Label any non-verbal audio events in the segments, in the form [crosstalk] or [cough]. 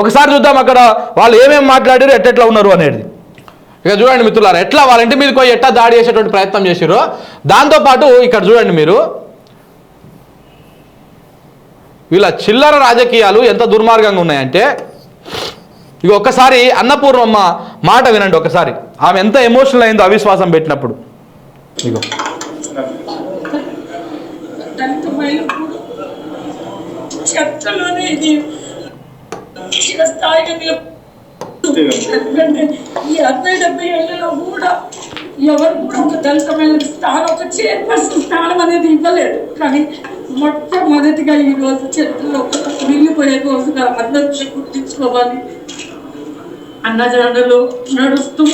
ఒకసారి చూద్దాం అక్కడ వాళ్ళు ఏమేమి మాట్లాడారు ఎట్టెట్లా ఉన్నారు అనేది. ఇక చూడండి మిత్రులారా ఎట్లా వాళ్ళ ఇంటి మీదకి పోయి ఎట్లా దాడి చేసేటువంటి ప్రయత్నం చేసిరో దాంతోపాటు ఇక్కడ చూడండి మీరు వీళ్ళ చిల్లర రాజకీయాలు ఎంత దుర్మార్గంగా ఉన్నాయంటే ఇక ఒక్కసారి అన్నపూర్ణమ్మ మాట వినండి ఒకసారి. ఆమె ఎంత ఎమోషనల్ అయిందో అవిశ్వాసం పెట్టినప్పుడు. ఇగో. దళిత ఇది. చిరస్థాయిగా స్థాయిలో ఎందుకంటే ఈ అరవై డెబ్బై ఏళ్ళలో కూడా ఎవరు కూడా ఒక దళితమైన స్థానం ఒక చైర్పర్సన్ స్థానం అనేది ఇవ్వలేదు. కానీ మొట్టమొదటిగా ఈ రోజు చరిత్రలో మిగిలిపోయే రోజుగా అందరూ గుర్తించుకోవాలి. అన్నజాడలో నడుస్తూ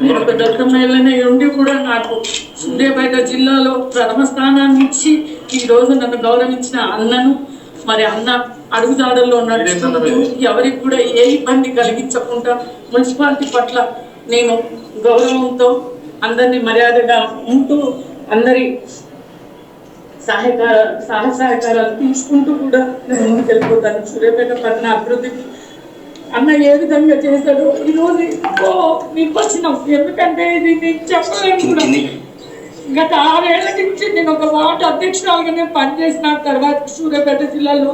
నేను ఒక దళిత మహిళనే ఉండి కూడా నాకు సూర్యాపేట జిల్లాలో ప్రథమ స్థానాన్ని ఇచ్చి ఈ రోజు నన్ను గౌరవించిన అన్నను మరి అన్న అడుగుజాడల్లో నడుచుకుంటూ ఎవరికి కూడా ఏ ఇబ్బంది కలిగించకుండా మున్సిపాలిటీ పట్ల నేను గౌరవంతో అందరినీ మర్యాదగా ఉంటూ అందరి సహాయకార సహాయ సహకారాలు తీసుకుంటూ కూడా నేను ముందుకెళ్ళిపోతాను. సూర్యాపేట పట్టణ అభివృద్ధికి అన్న ఏ విధంగా చేశాడో ఈ రోజు ఎంతో నిర్వచనం ఎందుకంటే ఇది నేను చెప్పలేను కూడా. గత ఆరేళ్ళ నుంచి నేను ఒక వార్డు అధ్యక్షురాలుగానే పనిచేసిన తర్వాత సూర్యాపేట జిల్లాలో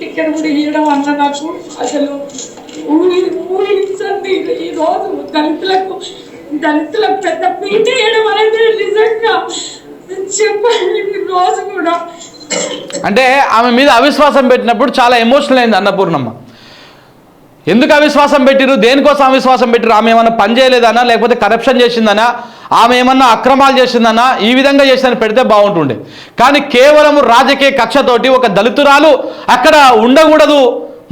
టికెట్ కూడా ఇవ్వడం అన్న నాకు అసలు ఊరి ఊహించండి ఈ రోజు దళితులకు దళితులకు పెద్ద పీట వేయడం అనేది నిజంగా చెప్పండి ఈ రోజు కూడా. అంటే ఆమె మీద అవిశ్వాసం పెట్టినప్పుడు చాలా ఎమోషనల్ అయింది అన్నపూర్ణమ్మ. ఎందుకు అవిశ్వాసం పెట్టిరు దేనికోసం అవిశ్వాసం పెట్టిరు ఆమె ఏమన్నా పని చేయలేదనా లేకపోతే కరప్షన్ చేసిందనా ఆమె ఏమన్నా అక్రమాలు చేసిందనా ఈ విధంగా చేసిందని పెడితే బాగుంటుండే. కానీ కేవలం రాజకీయ కక్షతోటి ఒక దళితురాలు అక్కడ ఉండకూడదు.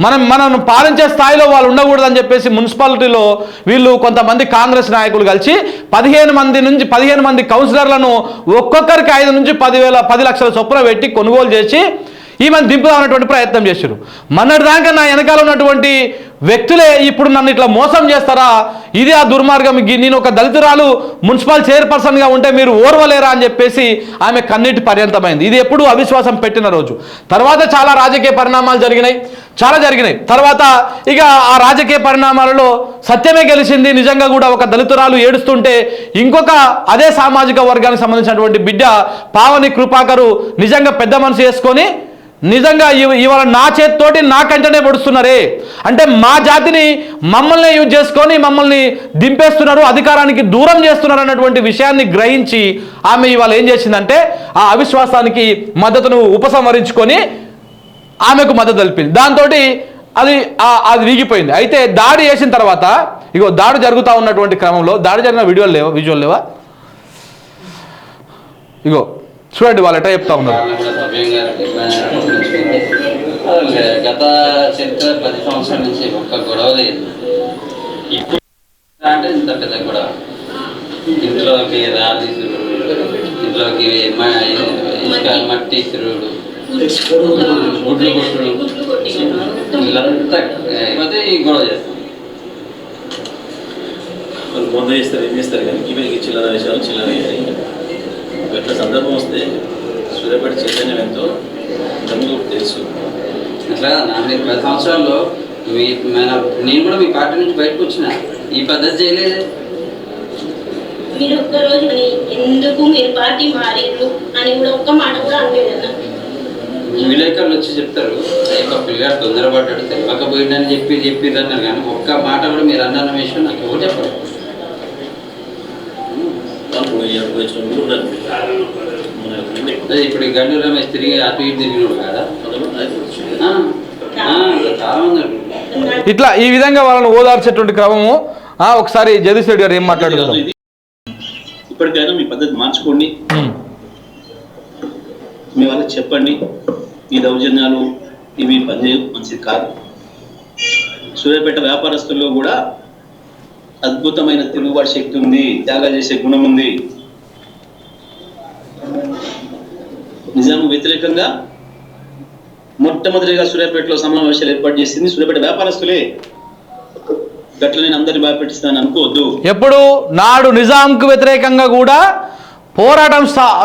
మనం మనం పాలించే స్థాయిలో వాళ్ళు ఉండకూడదని చెప్పేసి మున్సిపాలిటీలో వీళ్ళు కొంతమంది కాంగ్రెస్ నాయకులు కలిసి పదిహేను మంది నుంచి పదిహేను మంది కౌన్సిలర్లను ఒక్కొక్కరికి ఐదు నుంచి పదివేల పది లక్షల చొప్పున పెట్టి కొనుగోలు చేసి ఈమెను దింపుదామన్నటువంటి ప్రయత్నం చేశారు. మొన్నటిదాకా నా వెనకాల ఉన్నటువంటి వ్యక్తులే ఇప్పుడు నన్ను ఇట్లా మోసం చేస్తారా? ఇది ఆ దుర్మార్గం. నేను ఒక దళితురాలు మున్సిపల్ చైర్పర్సన్గా ఉంటే మీరు ఓర్వలేరా అని చెప్పేసి ఆమె కన్నీటి పర్యంతమైంది. ఇది ఎప్పుడు అవిశ్వాసం పెట్టిన రోజు. తర్వాత చాలా రాజకీయ పరిణామాలు జరిగినాయి. చాలా జరిగినాయి. తర్వాత ఇక ఆ రాజకీయ పరిణామాలలో సత్యమే గెలిచింది. నిజంగా కూడా ఒక దళితురాలు ఏడుస్తుంటే ఇంకొక అదే సామాజిక వర్గానికి సంబంధించినటువంటి బిడ్డ పావని కృపాకరు నిజంగా పెద్ద మనసు చేసుకొని నిజంగా ఇవాళ నా చేతితోటి నా కంటనే పొడుస్తున్నారే. అంటే మా జాతిని మమ్మల్ని యూజ్ చేసుకొని మమ్మల్ని దింపేస్తున్నారు అధికారానికి దూరం చేస్తున్నారు అన్నటువంటి విషయాన్ని గ్రహించి ఆమె ఇవాళ ఏం చేసిందంటే ఆ అవిశ్వాసానికి మద్దతును ఉపసంహరించుకొని ఆమెకు మద్దతు తెలిపింది. దాంతో అది అది వీగిపోయింది. అయితే దాడి చేసిన తర్వాత ఇగో దాడి జరుగుతూ ఉన్నటువంటి క్రమంలో దాడి జరిగిన వీడియోలు లేవా విజువల్ లేవా? ఇగో చూడండి వాళ్ళు ఎట్లా చెప్తా ఉన్నారు. గత చరిత్ర పది సంవత్సరాల నుంచి ఒక్క గొడవ లేదు ఇప్పుడు అంటే ఇంత పెద్ద గొడవ ఇంట్లోకి రాళ్ళు ఇంట్లోకి మట్టి ఇసురుడు గుడ్లు కొట్టుడు వీళ్ళంతా పోతే ఈ గొడవ చేస్తాం మొన్న బొంద చేస్తారు ఏం చేస్తారు కానీ ఇవన్నీ చిల్లర విషయాలు చిల్లర ఎట్లా సందర్భం వస్తే సూర్యాపేట చైతన్యం ఎంతో తమిళ తెలుసు. అట్లా నా మీరు పది సంవత్సరాల్లో మీ మన నేను కూడా మీ పార్టీ నుంచి బయటకు వచ్చిన. ఈ పద్ధతి చేయలేదు. మీరు ఒక్కరోజు అని ఎందుకు మీరు పార్టీ మారిండ్రు అని కూడా ఒక్క మాట కూడా అనలేదన్న? విలేకరులు వచ్చి చెప్తారు "ఆ యొక్క పిల్లగాడు తొందరపడ్డాడు తెలియకపోయిందని చెప్పి చెప్పి అన్నారు కానీ ఒక్క మాట కూడా మీరు అన్న విషయం నాకు ఎవరు చెప్పరు. ఇప్పుడు గండు రమేష్ తిరిగి అటు ఇటు తిరిగినాడు కదా? చాలా మంది. ఇట్లా ఈ విధంగా వాళ్ళని ఓదార్చేటువంటి క్రమము ఒకసారి జగదీష్ రెడ్డి గారు ఏం మాట్లాడుతున్నారు? ఇప్పటికైనా మీ పద్ధతి మార్చుకోండి. మీ వాళ్ళకి చెప్పండి. ఈ దౌర్జన్యాలు ఇవి పనిచేయ మంచిది కాదు. సూర్యాపేట వ్యాపారస్తుల్లో కూడా అద్భుతమైన తిరుగుబాటు శక్తి ఉంది త్యాగాలు చేసే గుణం ఉంది. నిజాం వ్యతిరేకంగా మొట్టమొదటిగా సూర్యాపేటలో సమావేశాలు ఏర్పాటు చేసింది సూర్యాపేట వ్యాపారస్తులే. గట్ల నేను అందరిని భయపెట్టిస్తానని అనుకోవద్దు. ఎప్పుడు నాడు నిజాంకు వ్యతిరేకంగా కూడా పోరాటం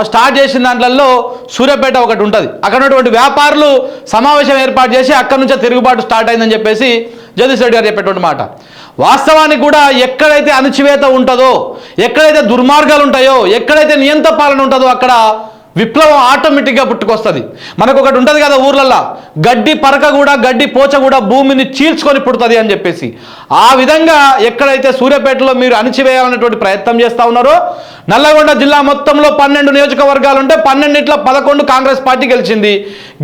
స్టార్ట్ చేసిన దాంట్లో సూర్యాపేట ఒకటి ఉంటుంది. అక్కడ ఉన్నటువంటి వ్యాపారులు సమావేశం ఏర్పాటు చేసి అక్కడి నుంచే తిరుగుబాటు స్టార్ట్ అయిందని చెప్పేసి జగదీష్ రెడ్డి గారు చెప్పేటువంటి మాట. వాస్తవానికి కూడా ఎక్కడైతే అణచివేత ఉంటుందో ఎక్కడైతే దుర్మార్గాలు ఉంటాయో ఎక్కడైతే నియంత పాలన ఉంటుందో అక్కడ విప్లవం ఆటోమేటిక్గా పుట్టుకొస్తుంది. మనకు ఒకటి ఉంటుంది కదా ఊర్లల్లో గడ్డి పరక కూడా గడ్డి పోచ కూడా భూమిని చీల్చుకొని పుడుతుంది అని చెప్పేసి. ఆ విధంగా ఎక్కడైతే సూర్యాపేటలో మీరు అణిచివేయాలనేటువంటి ప్రయత్నం చేస్తూ ఉన్నారో నల్లగొండ జిల్లా మొత్తంలో పన్నెండు నియోజకవర్గాలు ఉంటే పన్నెండిట్లో పదకొండు కాంగ్రెస్ పార్టీ గెలిచింది.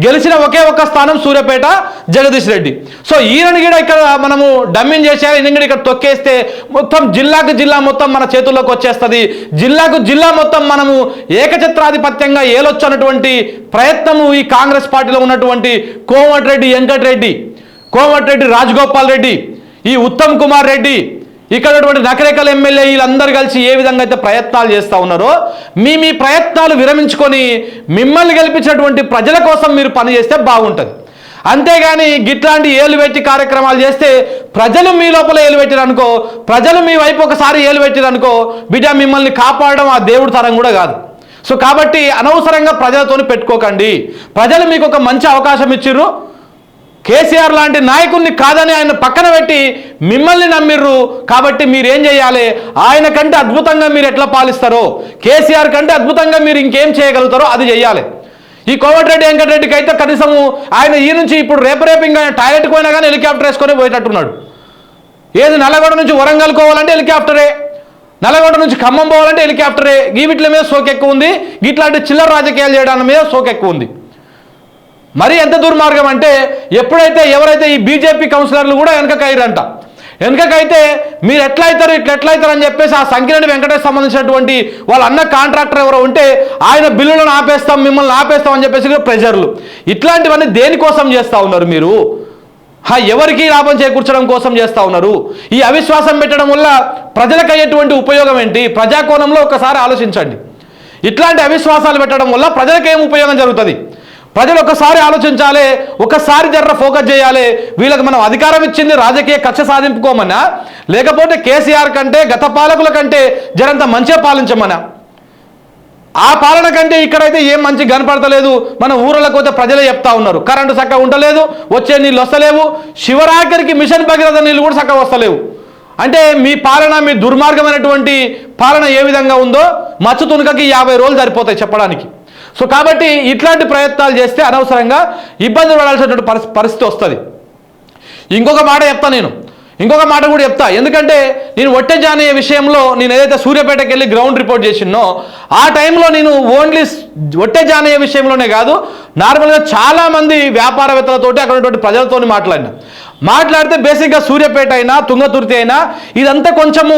గెలిచిన ఒకే ఒక్క స్థానం సూర్యాపేట జగదీష్ రెడ్డి. సో ఈయనని కూడా ఇక్కడ మనము డమ్మింగ్ చేసేయాలి. ఈయన ఇక్కడ తొక్కేస్తే మొత్తం జిల్లాకు జిల్లా మొత్తం మన చేతుల్లోకి వచ్చేస్తుంది. జిల్లాకు జిల్లా మొత్తం మనము ఏకఛత్రాధిపత్యంగా ఏలొచ్చు అన్నటువంటి ప్రయత్నము ఈ కాంగ్రెస్ పార్టీలో ఉన్నటువంటి కోమటిరెడ్డి వెంకటరెడ్డి కోమటిరెడ్డి రాజగోపాల్ రెడ్డి ఈ ఉత్తమ్ కుమార్ రెడ్డి ఇక్కడ రకరకాల ఎమ్మెల్యే వీళ్ళందరూ కలిసి ఏ విధంగా అయితే ప్రయత్నాలు చేస్తూ ఉన్నారో మీ మీ ప్రయత్నాలు విరమించుకొని మిమ్మల్ని గెలిపించినటువంటి ప్రజల కోసం మీరు పనిచేస్తే బాగుంటుంది. అంతేగాని గిట్లాంటి ఏలువెట్టి కార్యక్రమాలు చేస్తే ప్రజలు మీ లోపల ఏలువెట్టిరనుకో ప్రజలు మీ వైపు ఒకసారి ఏలువెట్టిరనుకో బిడ్డ మిమ్మల్ని కాపాడడం ఆ దేవుడి తరం కూడా కాదు. సో కాబట్టి అనవసరంగా ప్రజలతోని పెట్టుకోకండి. ప్రజలు మీకు ఒక మంచి అవకాశం ఇచ్చిర్రు. కేసీఆర్ లాంటి నాయకుడిని కాదని ఆయన పక్కన పెట్టి మిమ్మల్ని నమ్మిర్రు. కాబట్టి మీరేం చేయాలి? ఆయన కంటే అద్భుతంగా మీరు ఎట్లా పాలిస్తారో కేసీఆర్ కంటే అద్భుతంగా మీరు ఇంకేం చేయగలుగుతారో అది చేయాలి ఈ కోమటిరెడ్డి వెంకటరెడ్డికి అయితే కనీసము ఆయన ఈ నుంచి ఇప్పుడు రేపు రేపు ఇంకా ఆయన టాయిలెట్కి పోయినా కానీ హెలికాప్టర్ వేసుకొని పోయేటట్టున్నాడు. ఏది నల్లగొండ నుంచి వరంగల్ పోవాలంటే హెలికాప్టరే. నల్లగొండ నుంచి ఖమ్మం పోవాలంటే హెలికాప్టరే. గీవిట్ల మీద సోకు ఉంది. ఇట్లాంటి చిల్లర రాజకీయాలు చేయడానికి మీద సోకు ఉంది. మరీ ఎంత దుర్మార్గం అంటే ఎప్పుడైతే ఎవరైతే ఈ బీజేపీ కౌన్సిలర్లు కూడా వెనకకైరంట వెనకకైతే మీరు ఎట్లా అవుతారు ఇట్లా ఎట్లా అవుతారు అని చెప్పేసి ఆ సంకిరణి వెంకటేష్ సంబంధించినటువంటి వాళ్ళ అన్న కాంట్రాక్టర్ ఎవరో ఉంటే ఆయన బిల్లులను ఆపేస్తాం మిమ్మల్ని ఆపేస్తాం అని చెప్పేసి కూడా ప్రెజర్లు. ఇట్లాంటివన్నీ దేనికోసం చేస్తూ ఉన్నారు మీరు? హా ఎవరికి లాభం చేకూర్చడం కోసం చేస్తూ ఉన్నారు? ఈ అవిశ్వాసం పెట్టడం వల్ల ప్రజలకు అయ్యేటువంటి ఉపయోగం ఏంటి? ప్రజాకోణంలో ఒకసారి ఆలోచించండి. ఇట్లాంటి అవిశ్వాసాలు పెట్టడం వల్ల ప్రజలకు ఏం ఉపయోగం జరుగుతుంది? ప్రజలు ఒకసారి ఆలోచించాలి ఒకసారి జర్ర ఫోకస్ చేయాలి. వీళ్ళకి మనం అధికారం ఇచ్చింది రాజకీయ కక్ష సాధింపుకోమన్నా లేకపోతే కేసీఆర్ కంటే గత పాలకుల కంటే జరంత మంచిగా పాలించమన్నా. ఆ పాలన కంటే ఇక్కడైతే ఏం మంచి కనపడతలేదు. మన ఊర్లకు పోతే ప్రజలే చెప్తా ఉన్నారు. కరెంటు చక్కగా ఉండలేదు వచ్చే నీళ్ళు వస్తలేవు. శివరాఖరికి మిషన్ భగీరథ నీళ్ళు కూడా చక్కగా వస్తలేవు. అంటే మీ పాలన మీ దుర్మార్గమైనటువంటి పాలన ఏ విధంగా ఉందో మచ్చు తునకకి యాభై రోజులు సరిపోతాయి చెప్పడానికి. సో కాబట్టి ఇట్లాంటి ప్రయత్నాలు చేస్తే అనవసరంగా ఇబ్బంది పడాల్సినటువంటి పరిస్థితి పరిస్థితి వస్తుంది. ఇంకొక మాట చెప్తా నేను. ఇంకొక మాట కూడా చెప్తా. ఎందుకంటే నేను ఒట్టె జానయ్య విషయంలో నేను ఏదైతే సూర్యాపేటకి వెళ్ళి గ్రౌండ్ రిపోర్ట్ చేసినో ఆ టైంలో నేను ఓన్లీ ఒట్టె జానయ్య విషయంలోనే కాదు నార్మల్గా చాలామంది వ్యాపారవేత్తలతోటి అక్కడ ఉన్నటువంటి ప్రజలతోని మాట్లాడినా. మాట్లాడితే బేసిక్గా సూర్యాపేట అయినా తుంగతుర్తి అయినా ఇదంతా కొంచెము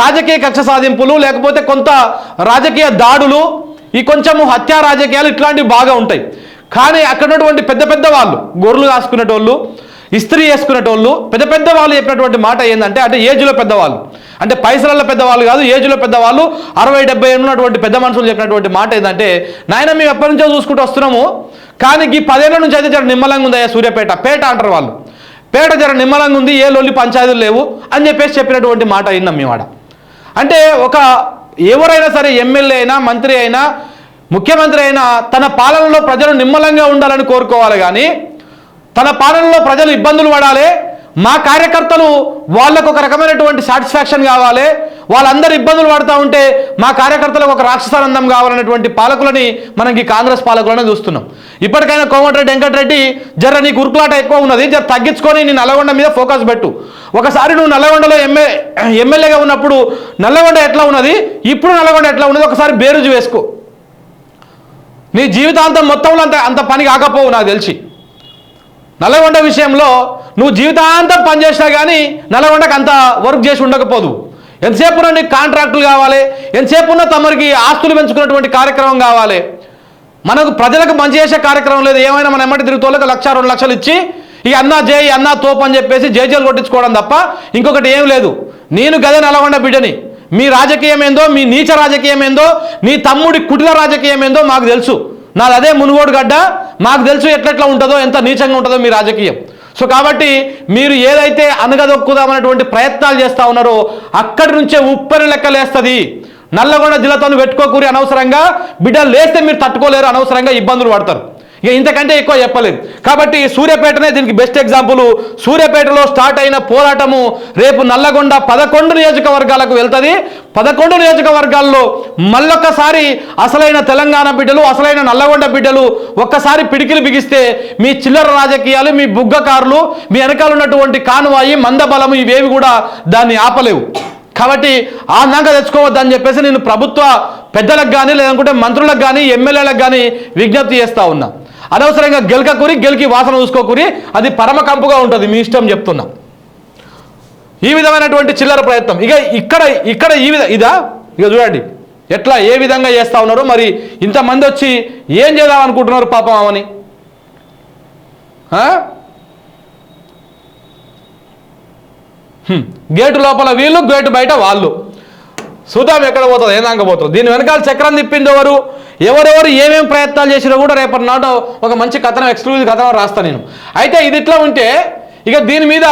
రాజకీయ కక్ష సాధింపులు లేకపోతే కొంత రాజకీయ దాడులు ఈ కొంచెము హత్యా రాజకీయాలు ఇట్లాంటివి బాగా ఉంటాయి. కానీ అక్కడ ఉన్నటువంటి పెద్ద పెద్ద వాళ్ళు గొర్రెలు కాసుకునేటోళ్ళు ఇస్త్రీ వేసుకునేటోళ్ళు పెద్ద పెద్ద వాళ్ళు చెప్పినటువంటి మాట ఏంటంటే అంటే ఏజ్లో పెద్దవాళ్ళు. అంటే పైసలలో పెద్దవాళ్ళు కాదు ఏజ్లో పెద్దవాళ్ళు అరవై డెబ్బై ఉన్నటువంటి పెద్ద మనుషులు చెప్పినటువంటి మాట ఏంటంటే నాయన మేము ఎప్పటి నుంచో చూసుకుంటూ వస్తున్నాము కానీ ఈ పదేళ్ళ నుంచి అయితే జర నిమ్మలంగా ఉందయ్యా సూర్యాపేట పేట అంటారు వాళ్ళు. పేట జర నిమ్మలంగా ఉంది ఏ లొల్లి పంచాయతీలు లేవు అని చెప్పేసి చెప్పినటువంటి మాట విన్నాం మేము ఆడ. అంటే ఒక ఎవరైనా సరే ఎమ్మెల్యే అయినా మంత్రి అయినా ముఖ్యమంత్రి అయినా తన పాలనలో ప్రజలు నిమ్మలంగా ఉండాలని కోరుకోవాలి కానీ తన పాలనలో ప్రజలు ఇబ్బందులు పడాలి. మా కార్యకర్తలు వాళ్ళకు ఒక రకమైనటువంటి సాటిస్ఫాక్షన్ కావాలి వాళ్ళందరూ ఇబ్బందులు పడుతూ ఉంటే మా కార్యకర్తలకు ఒక రాక్షసానందం కావాలనేటువంటి పాలకులని మనం ఈ కాంగ్రెస్ పాలకులను చూస్తున్నాం. ఇప్పటికైనా కోమటిరెడ్డి వెంకటరెడ్డి జర నీకు ఉరుకులాట ఎక్కువ ఉన్నది జర తగ్గించుకొని నీ నల్లగొండ మీద ఫోకస్ పెట్టు. ఒకసారి నువ్వు నల్లగొండలో ఎమ్మె ఎమ్మెల్యేగా ఉన్నప్పుడు నల్లగొండ ఎట్లా ఉన్నది? ఇప్పుడు నల్లగొండ ఎట్లా ఉన్నది? ఒకసారి బేరుజు వేసుకో. నీ జీవితాంతం మొత్తంలో అంత అంత పని కాకపోవు నాకు తెలిసి. నల్లగొండ విషయంలో నువ్వు జీవితాంతం పనిచేసినా కానీ నల్లగొండకు అంత వర్క్ చేసి ఉండకపోదు. ఎంతసేపు నీకు కాంట్రాక్టులు కావాలి ఎంతసేపు ఉన్న తమరికి ఆస్తులు పెంచుకున్నటువంటి కార్యక్రమం కావాలి. మనకు ప్రజలకు మంచి చేసే కార్యక్రమం లేదు ఏమైనా మన ఎమ్మటి తిరుగుతోళ్ళకి లక్ష రెండు లక్షలు ఇచ్చి ఈ అన్నా జై అన్నా తోపు అని చెప్పేసి జేజేలు కొట్టించుకోవడం తప్ప ఇంకొకటి ఏం లేదు. నేను గదే నల్లగొండ బిడ్డని. మీ రాజకీయం ఏందో మీ నీచ రాజకీయం ఏందో నీ తమ్ముడి కుటిల రాజకీయం ఏందో మాకు తెలుసు. నాది అదే మునుగోడు గడ్డ. మాకు తెలుసు ఎట్లెట్లా ఉంటుందో ఎంత నీచంగా ఉంటుందో మీ రాజకీయం. సో కాబట్టి మీరు ఏదైతే అనగదొక్కుదామన్నటువంటి ప్రయత్నాలు చేస్తూ ఉన్నారో అక్కడి నుంచే ఉప్పరి లెక్కలేస్తుంది. నల్లగొండ జిల్లాతో పెట్టుకోకూరి అనవసరంగా బిడ్డలు లేస్తే మీరు తట్టుకోలేరు అనవసరంగా ఇబ్బందులు పడతారు. ఇక ఇంతకంటే ఎక్కువ చెప్పలేదు కాబట్టి సూర్యాపేటనే దీనికి బెస్ట్ ఎగ్జాంపుల్ సూర్యాపేటలో స్టార్ట్ అయిన పోరాటము రేపు నల్లగొండ పదకొండు నియోజకవర్గాలకు వెళ్తుంది. పదకొండు నియోజకవర్గాల్లో మళ్ళొక్కసారి అసలైన తెలంగాణ బిడ్డలు అసలైన నల్లగొండ బిడ్డలు ఒక్కసారి పిడికిలు బిగిస్తే మీ చిల్లర రాజకీయాలు మీ బుగ్గకారులు మీ వెనకాల ఉన్నటువంటి కానువాయి మందబలము ఇవేవి కూడా దాన్ని ఆపలేవు. కాబట్టి ఆనందంగా తెచ్చుకోవద్దని చెప్పేసి నేను ప్రభుత్వ పెద్దలకు కానీ లేదనుకుంటే మంత్రులకు కానీ ఎమ్మెల్యేలకు కానీ విజ్ఞప్తి చేస్తా ఉన్నా. అనవసరంగా గెలకకూరి గెలికి వాసన చూసుకోకూరి అది పరమ కంపుగా ఉంటుంది మీ ఇష్టం చెప్తున్నా. ఈ విధమైనటువంటి చిల్లర ప్రయత్నం. ఇక ఇక్కడ ఇక్కడ ఈ విధ ఇదా? ఇక చూడండి. ఎట్లా ఏ విధంగా చేస్తా ఉన్నారు మరి ఇంతమంది వచ్చి ఏం చేద్దాం అనుకుంటున్నారు పాపం అవని గేటు లోపల వీళ్ళు గేటు బయట వాళ్ళు. చూద్దాం ఎక్కడ పోతుంది ఏదాక పోతుంది. దీని వెనకాల చక్రం తిప్పింది ఎవరు? ఎవరెవరు ఏమేమి ప్రయత్నాలు చేసినా కూడా రేపటి నాడు ఒక మంచి కథనం ఎక్స్క్లూజివ్ కథనం రాస్తాను నేను. అయితే ఇది ఇట్లా ఉంటే ఇక దీని మీద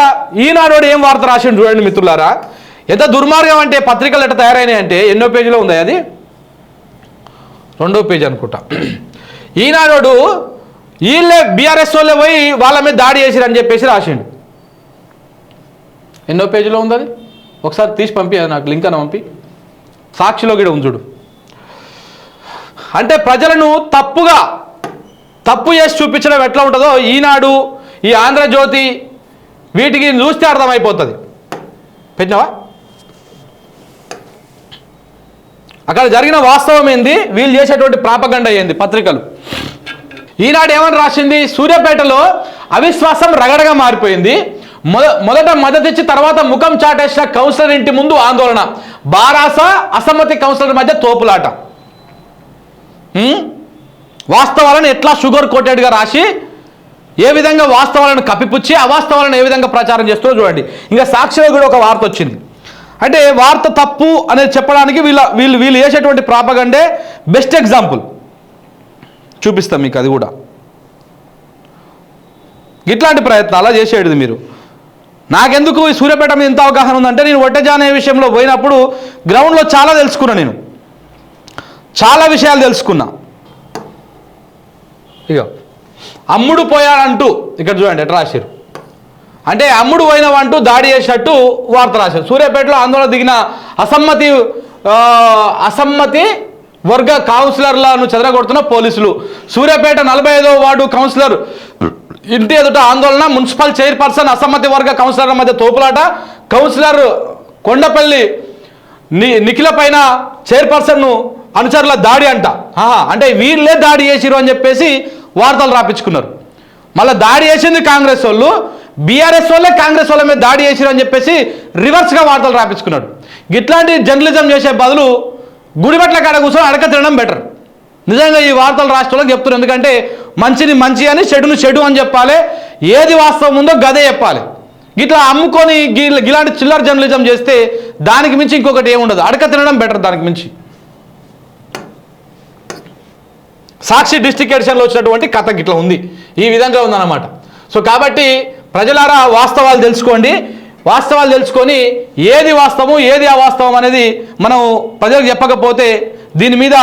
ఈనాడు ఏం వార్త రాసిండు చూడండి మిత్రులారా. ఎంత దుర్మార్గం అంటే పత్రికలు ఎట్లా తయారైనాయి అంటే ఎన్నో పేజీలో ఉంది అది? రెండో పేజీ అనుకుంటా. ఈనాడు వీళ్ళే బీఆర్ఎస్ వాళ్ళే పోయి వాళ్ళ మీద దాడి చేసిరని చెప్పేసి రాసిండు. ఎన్నో పేజీలో ఉంది అది ఒకసారి తీసి పంపి నాకు లింక్ అని పంపి. సాక్షిలో కూడా ఉంచుడు అంటే ప్రజలను తప్పుగా తప్పు చేసి చూపించడం ఎట్లా ఉంటుందో ఈనాడు ఈ ఆంధ్రజ్యోతి వీటికి చూస్తే అర్థమైపోతుంది. పెట్టినావా? అక్కడ జరిగిన వాస్తవం ఏంది? వీళ్ళు చేసేటువంటి ప్రాపగండ ఏంది? పత్రికలు. ఈనాడు ఏమని రాసింది? సూర్యాపేటలో అవిశ్వాసం రగడగా మారిపోయింది. మొదట మద్దతు ఇచ్చి తర్వాత ముఖం చాటేసిన కౌన్సిలర్ ఇంటి ముందు ఆందోళన. బారాస అసమ్మతి కౌన్సిలర్ మధ్య తోపులాట. వాస్తవాలను ఎట్లా షుగర్ కోటెడ్గా రాసి ఏ విధంగా వాస్తవాలను కప్పిపుచ్చి అవాస్తవాలను ఏ విధంగా ప్రచారం చేస్తుందో చూడండి. ఇంకా సాక్షిలో కూడా ఒక వార్త వచ్చింది. అంటే వార్త తప్పు అనేది చెప్పడానికి వీళ్ళ వీళ్ళు వీళ్ళు వేసేటువంటి ప్రాపగండే బెస్ట్ ఎగ్జాంపుల్. చూపిస్తాం మీకు అది కూడా. ఇట్లాంటి ప్రయత్నాలు చేసేది మీరు. నాకెందుకు ఈ సూర్యాపేట మీద ఇంత అవగాహన ఉందంటే నేను ఒట్టజానే విషయంలో పోయినప్పుడు గ్రౌండ్లో చాలా తెలుసుకున్నా నేను. చాలా విషయాలు తెలుసుకున్నా. ఇక అమ్ముడు పోయాడంటూ ఇక్కడ చూడండి ఎట్లా రాశారు అంటే అమ్ముడు పోయినవంటూ దాడి చేసినట్టు వార్త రాశారు. సూర్యాపేటలో ఆందోళన దిగిన అసమ్మతి అసమ్మతి వర్గ కౌన్సిలర్లను చెదరగొడుతున్న పోలీసులు. సూర్యాపేట నలభై ఐదో వార్డు కౌన్సిలర్ ఇంటి ఎదుట ఆందోళన మున్సిపల్ చైర్పర్సన్ అసమ్మతి వర్గ కౌన్సిలర్ల మధ్య తోపులాట. కౌన్సిలర్ కొండపల్లి ని నిఖిల పైన చైర్పర్సన్ను అనుచరుల దాడి అంట. ఆహా, అంటే వీళ్ళే దాడి చేసిరు అని చెప్పేసి వార్తలు రాపించుకున్నారు. మళ్ళీ దాడి చేసింది కాంగ్రెస్ వాళ్ళు. బీఆర్ఎస్ వాళ్ళే కాంగ్రెస్ వాళ్ళ మీద దాడి చేసిరు అని చెప్పేసి రివర్స్గా వార్తలు రాపించుకున్నాడు. ఇట్లాంటి జర్నలిజం చేసే బదులు గుడిబట్ల కాడ కూర్చొని అడక తినడం బెటర్. నిజంగా ఈ వార్తలు రాష్ట్రంలో చెప్తున్నారు. ఎందుకంటే మంచిని మంచి అని చెడును చెడు అని చెప్పాలి. ఏది వాస్తవం ఉందో గదే చెప్పాలి. ఇట్లా అమ్ముకొని గి- ఇలాంటి చిల్లర జర్నలిజం చేస్తే దానికి మించి ఇంకొకటి ఏముండదు అడక తినడం బెటర్ దానికి మించి. సాక్షి డిస్టికేషన్లో ఎడిషన్లో వచ్చినటువంటి కథ ఇట్లా ఉంది. ఈ విధంగా ఉందన్నమాట. సో కాబట్టి ప్రజలారా వాస్తవాలు తెలుసుకోండి. వాస్తవాలు తెలుసుకొని ఏది వాస్తవం ఏది అవాస్తవం అనేది మనం ప్రజలకు చెప్పకపోతే దీని మీద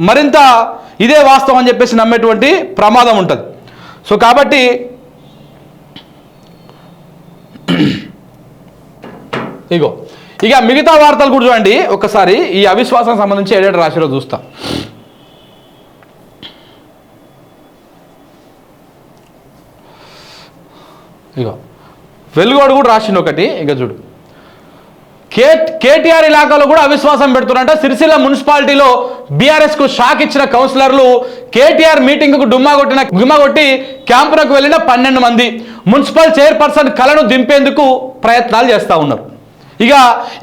మరింత ఇదే వాస్తవం అని చెప్పేసి నమ్మేటువంటి ప్రమాదం ఉంటుంది. సో కాబట్టి [clears throat] ఇగో ఇక మిగతా వార్తలు కూడా చూడండి ఒకసారి. ఈ అవిశ్వాసం సంబంధించి ఏడేడు రాశిలో చూస్తా. ఇగో వెలుగోడు కూడా రాసిండు ఒకటి. ఇక చూడు. కే కేటీఆర్ ఇలాకాలో కూడా అవిశ్వాసం పెడుతున్నారంట. సిరిసిల్ల మున్సిపాలిటీలో బీఆర్ఎస్కు షాక్ ఇచ్చిన కౌన్సిలర్లు కేటీఆర్ మీటింగ్కు డుమ్మా కొట్టిన గుమ్మ కొట్టి క్యాంపులకు వెళ్ళిన పన్నెండు మంది. మున్సిపల్ చైర్పర్సన్ కలను దింపేందుకు ప్రయత్నాలు చేస్తూ ఉన్నారు. ఇక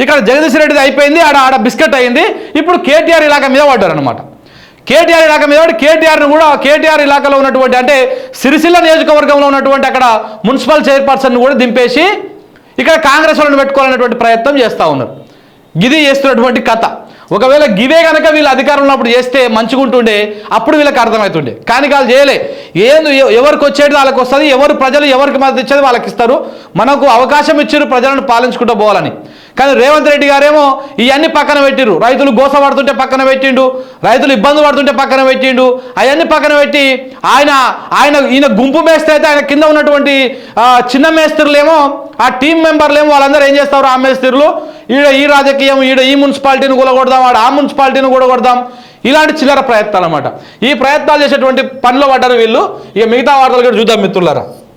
ఇక్కడ జగదీశ్ రెడ్డిది అయిపోయింది ఆడ ఆడ బిస్కెట్ అయింది. ఇప్పుడు కేటీఆర్ ఇలాకా మీద పడ్డారు అనమాట కేటీఆర్ ఇలాకా మీద కేటీఆర్ను కూడా కేటీఆర్ ఇలాకాలో ఉన్నటువంటి అంటే సిరిసిల్ల నియోజకవర్గంలో ఉన్నటువంటి అక్కడ మున్సిపల్ చైర్పర్సన్ కూడా దింపేసి ఇక్కడ కాంగ్రెస్ వాళ్ళని పెట్టుకోవాలనేటువంటి ప్రయత్నం చేస్తూ ఉన్నారు. గిది చేస్తున్నటువంటి కథ. ఒకవేళ గివే కనుక వీళ్ళు అధికారంలో అప్పుడు చేస్తే మంచిగుంటుండే అప్పుడు వీళ్ళకి అర్థమవుతుండే. కానీ వాళ్ళు చేయలే. ఏంది ఎవరికి వచ్చేది వాళ్ళకి వస్తుంది ఎవరు ప్రజలు ఎవరికి మద్దతు ఇచ్చేది వాళ్ళకి ఇస్తారు? మనకు అవకాశం ఇచ్చారు ప్రజలను పాలించుకుంటూ పోవాలని. కానీ రేవంత్ రెడ్డి గారేమో ఇవన్నీ పక్కన పెట్టిరు రైతులు గోస పడుతుంటే పక్కన పెట్టిండు రైతులు ఇబ్బంది పడుతుంటే పక్కన పెట్టిండు. అవన్నీ పక్కన పెట్టి ఆయన ఆయన ఈయన గుంపు మేస్తే అయితే ఆయన కింద ఉన్నటువంటి చిన్న మేస్త్రులేమో ఆ టీం మెంబర్లేమో వాళ్ళందరూ ఏం చేస్తారు? ఆ మేస్త్రులు ఈడ ఈ రాజకీయం ఈడ ఈ మున్సిపాలిటీని కూడా కొడదాం ఆడ ఆ మున్సిపాలిటీని కూడా కొడదాం ఇలాంటి చిల్లర ప్రయత్నాలు అనమాట ఈ ప్రయత్నాలు చేసేటువంటి పనిలో పడ్డారు వీళ్ళు. ఇక మిగతా వార్తలు కూడా చూద్దాం మిత్రులారా.